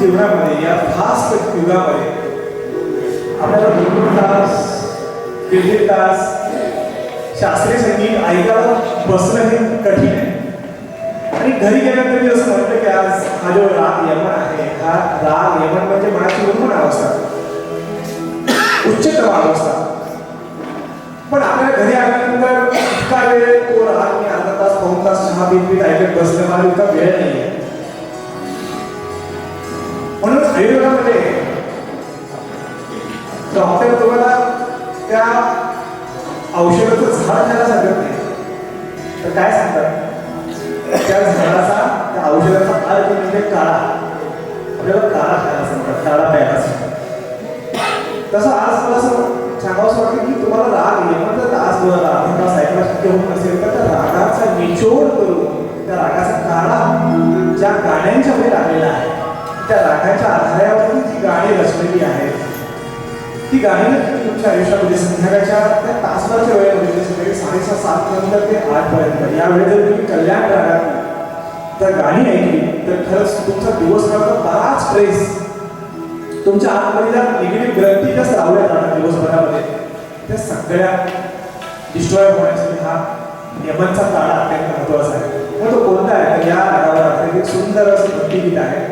जीवनामध्ये या फास्ट युगामध्ये आपल्याला दोन दोन तास दीड दीड तास शास्त्रीय संगीत ऐकायला बसणं हे कठीण आहे. आणि घरी गेल्यानंतर मी असं म्हटलं की आज हा जो राग यमन आहे. हा राग यमन म्हणजे मनाची उन्मन अवस्था. उच्चतम अवस्था. पण आपल्या घरी आल्यानंतर इतका वेळ तो राग मी अर्धा तास पाऊन तास चहा पीत पीत ऐकत बसलं मला इतका वेळ नाही आहे डॉक्टर तुम्हाला त्या औषधाचं झाड खायला सांगत नाही. तर काय सांगतात? त्या झाडाचा त्या औषधाचा अर्थ म्हणजे काळा. आपल्याला काळा खायला सांगतात काळा प्यायला सांगतात. तसं आज मला असं सांगावंसं वाटतं की तुम्हाला राग येईल तर आज तुम्हाला राग तुम्हाला ऐकणं शक्य होत नसेल तर त्या रागाचा निचोड करून त्या रागाचा काळा ज्या गाण्यांच्या मध्ये लागलेला आहे त्या रागाच्या आधारावरती जी गाणी रचलेली आहेत ती गाणी तुमच्या आयुष्यामध्ये संध्याकाळच्या त्या तासभराच्या वेळेमध्ये म्हणजे सकाळी साडेसहा सात नंतर ते आठपर्यंत. यावेळी या वेळेत जर तुम्ही कल्याण रागात तर गाणी ऐकली तर खरंच तुमचा दिवसभराचा बराच स्ट्रेस तुमच्या आतमध्ये ज्या निगेटिव्ह ग्रंथी ज्या रावल्या जाणार दिवसभरामध्ये. त्या सगळ्या डिस्ट्रॉय होण्यासाठी हा यमनचा ताळा अत्यंत महत्त्वाचा आहे. मग तो कोणता आहे? तर या रागावर आधारित एक सुंदर असं भक्तिगीत आहे.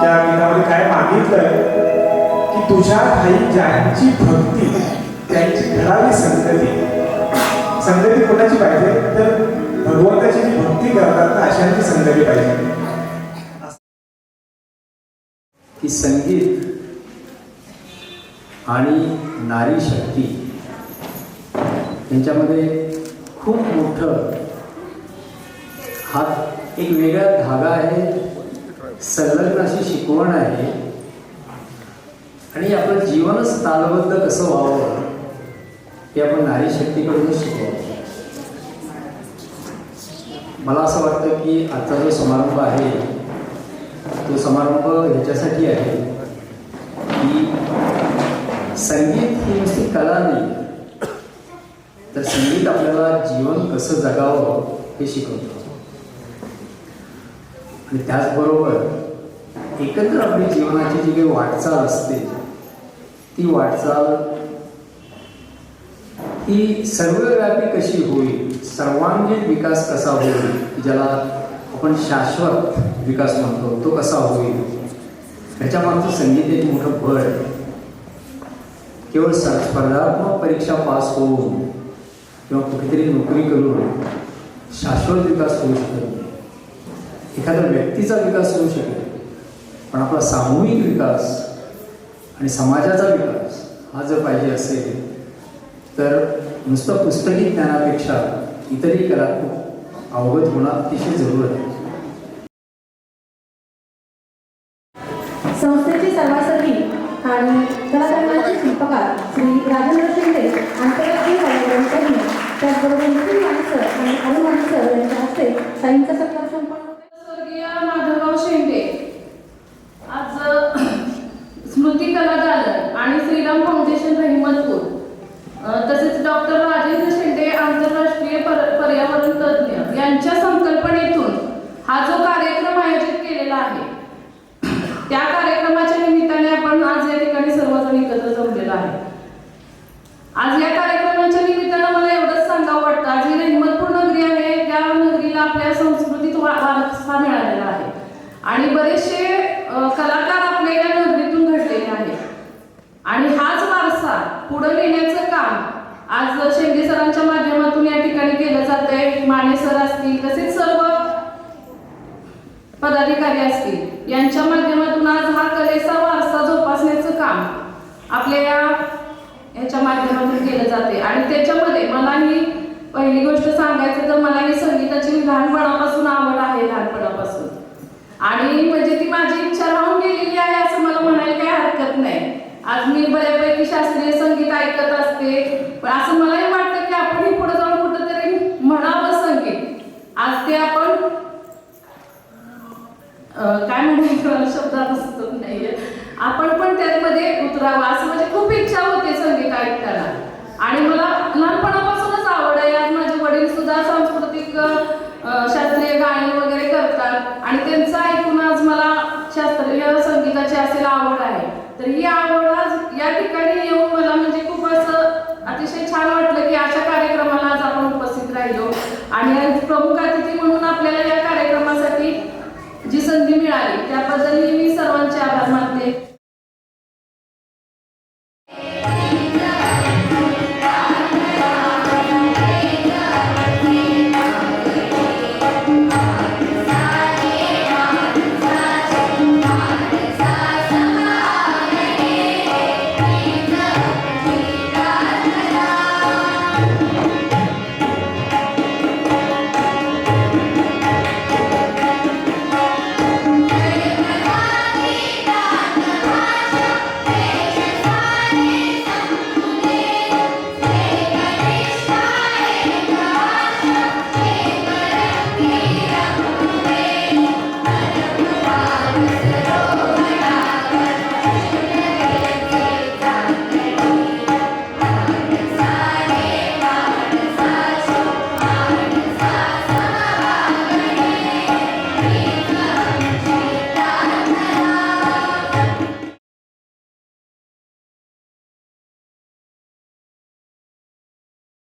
त्या गीतामध्ये काय मागितलंय? तुझ्या ठाई ज्यांची भक्ती त्यांची घडावी संगती. संगती कोणाची पाहिजे? तर भगवंताची जी भक्ती करतात ना अशांची संगती पाहिजे. की संगीत आणि नारी शक्ती यांच्यामध्ये खूप मोठं हा एक वेगळा धागा आहे. संलग्न अशी शिकवण आहे. आणि आपलं जीवनच तालबद्ध कसं व्हावं? हे आपण नारी शक्तीकडूनच शिकवावं मला असं वाटतं की आजचा जो समारंभ आहे तो समारंभ ह्याच्यासाठी आहे की संगीत ही नुसती कला नाही तर संगीत आपल्याला जीवन कसं जगावं हे शिकवतं. आणि त्याचबरोबर एकत्र आपली जीवनाची जी काही वाटचाल असते ती वाटचाल ही सर्वव्यापी कशी होईल सर्वांगीण विकास कसा होईल ज्याला आपण शाश्वत विकास म्हणतो तो कसा होईल ह्याच्यामागचं संगीत एक मोठं बळ आहे. केवळ स्पर्धात्मक परीक्षा पास होऊन किंवा कुठेतरी नोकरी करून शाश्वत विकास होऊ शकत नाही. एखाद्या व्यक्तीचा विकास होऊ शकेल पण आपला सामूहिक विकास आणि समाजाचा विकास हा जर पाहिजे असेल तर नुसतं पुस्तकी ज्ञानापेक्षा इतरही कलात्मक अवगत होणं अतिशय जरूर आहे संस्थेचे आणि कलाधर्माचे शिल्पकार श्री राजेंद्र शिंदे आंतरराष्ट्रीय कलाकारांनी त्याचबरोबर नितीन माणसं आणि अरुण माणसं यांच्या हस्ते साईंचं सत्कार संपन्न होते. स्वर्गीय माधवराव शेंडे Burada आणि हाच वारसा पुढे नेण्याचं काम आज शेंडे सरांच्या माध्यमातून या ठिकाणी केलं जात आहे माने सर असतील तसेच सर्व पदाधिकारी असतील यांच्या माध्यमातून आज हा कलेचा वारसा जोपासण्याचं काम आपल्या या ह्याच्या माध्यमातून केलं जाते आणि त्याच्यामध्ये मलाही पहिली गोष्ट सांगायचं तर मला ही संगीताची लहानपणापासून आवड आहे लहानपणापासून. आणि म्हणजे ती माझी इच्छा राहून गेलेली आहे असं मला म्हणायला काही हरकत नाही. आज मी बऱ्यापैकी शास्त्रीय संगीत ऐकत असते पण असं मलाही वाटतं की आपण पुढे जाऊन कुठंतरी म्हणावं संगीत. आज ते आपण काय म्हणायचं? शब्दात शब्द नाहीये. आपण पण त्यामध्ये उतरावं. असं म्हणजे खूप इच्छा